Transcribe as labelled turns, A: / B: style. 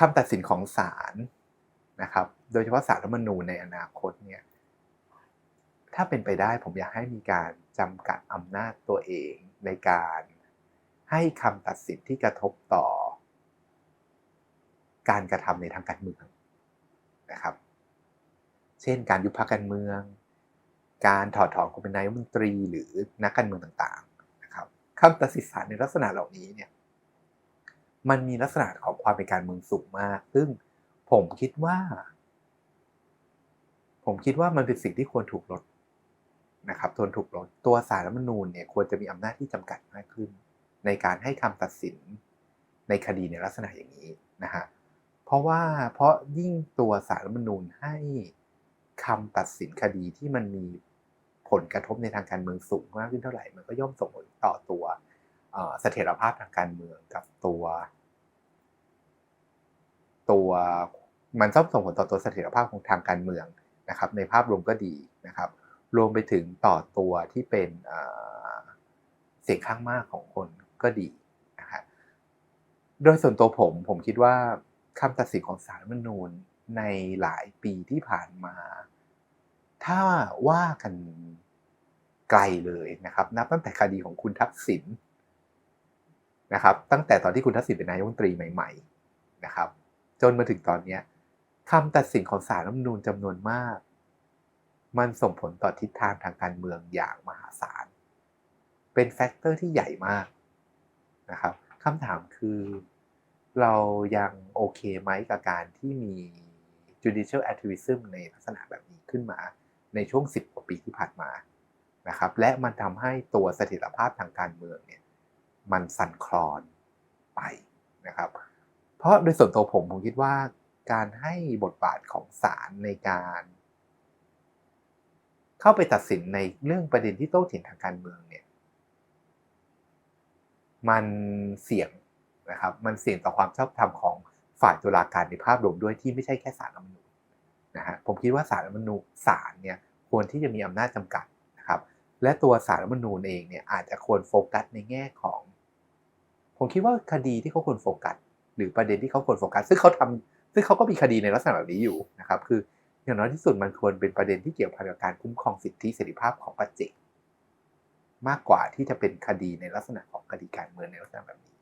A: คำตัดสินของศาลนะครับ โดยเฉพาะศาลรัฐมนูญในอนาคตเนี่ย ถ้าเป็นไปได้ผมอยากให้มีการจำกัดอำนาจตัวเองในการให้คำตัดสินที่กระทบต่อ การกระทำในทางการเมืองนะครับ เช่นการยุบพรรคการเมือง การถอดถอนคนเป็นนายกรัฐมนตรีหรือนักการเมืองต่างๆนะครับคำตัดสินศาลในลักษณะเหล่านี้เนี่ย มันมีลักษณะของความเป็นการเมืองสูงมาก ซึ่งผมคิดว่า ผมคิดว่ามันเป็นสิ่งที่ควรถูกลดนะครับทนถูกลดตัวสารรัฐมนูญเนี่ยควรจะมีอำนาจที่จำกัดมากขึ้น ในการให้คำตัดสินในคดีในลักษณะอย่างนี้นะฮะเพราะว่าเพราะยิ่งตัวสารรัฐมนูญให้คำตัดสินคดีที่มันมีผลกระทบในทางการเมืองสูงมากขึ้นเท่าไหร่ มันก็ย่อมส่งผลต่อตัวเสถียรภาพทางการเมืองกับตัว ตัวมันย่อมส่งผลต่อตัวเสถียรภาพของทางการเมืองนะครับ ในภาพรวมก็ดีนะครับ รวมไปถึงต่อตัวที่เป็นเสียงข้างมากของคนก็ดีนะครับโดยส่วนตัวผมผมคิดว่าคำตัดสินของศาลรัฐธรรมนูญในหลายปีที่ผ่านมา ถ้าว่ากันไกลเลยนะครับ นับตั้งแต่คดีของคุณทักษิณนะครับ ตั้งแต่ตอนที่คุณทักษิณเป็นนายกรัฐมนตรีใหม่ ๆ นะครับ จนมาถึงตอนนี้คำตัดสินของศาลรัฐมนูญจำนวนมาก มันส่งผลต่อทิศทางทางการเมืองอย่างมหาศาล เป็นแฟกเตอร์ที่ใหญ่มากนะครับคำถามคือ เรายังโอเคไหมกับการที่มี judicial activism ในลักษณะแบบนี้ขึ้นมา ในช่วง 10 กว่าปีที่ผ่านมานะครับ และมันทำให้ตัวเสถียรภาพทางการเมืองเนี่ย มันสั่นคลอนไปนะครับ เพราะโดยส่วนตัวผมผมคิดว่าการให้บทบาทของศาลในการ เข้าไปตัดสินในเรื่องประเด็นที่โต้เถียงทางการเมืองเนี่ย มันเสี่ยงนะครับ มันเสี่ยงต่อความชอบธรรมของฝ่ายตุลาการในภาพรวมด้วยที่ไม่ใช่แค่ศาลรัฐมนูญนะฮะผมคิดว่าศาลรัฐมนูญศาลเนี่ยควรที่จะมีอำนาจจำกัดนะครับ และตัวศาลรัฐมนูญเองเนี่ยอาจจะควรโฟกัสในแง่ของ ผมคิดว่าคดีที่เขาควรโฟกัส หรือประเด็นที่เขาควรโฟกัส ซึ่งเขาทำซึ่งเขาก็มีคดีในลักษณะแบบนี้อยู่นะครับ คืออย่างน้อยที่สุดมันควรเป็นประเด็นที่เกี่ยวพันกับการคุ้มครองสิทธิเสรีภาพของปัจเจกมากกว่าที่จะเป็นคดีในลักษณะของคดีการเมืองในลักษณะแบบนี้